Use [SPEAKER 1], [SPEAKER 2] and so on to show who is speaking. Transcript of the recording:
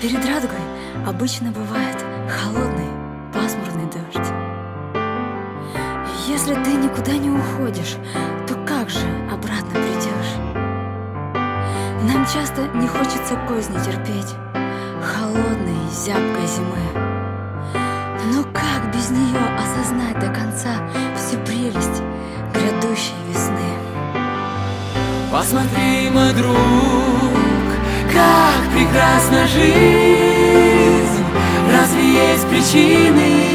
[SPEAKER 1] Перед радугой обычно бывает холодный, пасмурный дождь. Если ты никуда не уходишь, то как же обратно придешь? Нам часто не хочется козни терпеть, холодной, зябкой зимы. Но как без нее осознать до конца всю прелесть грядущей весны?
[SPEAKER 2] Посмотри, мой друг, как прекрасна жизнь. Разве есть причины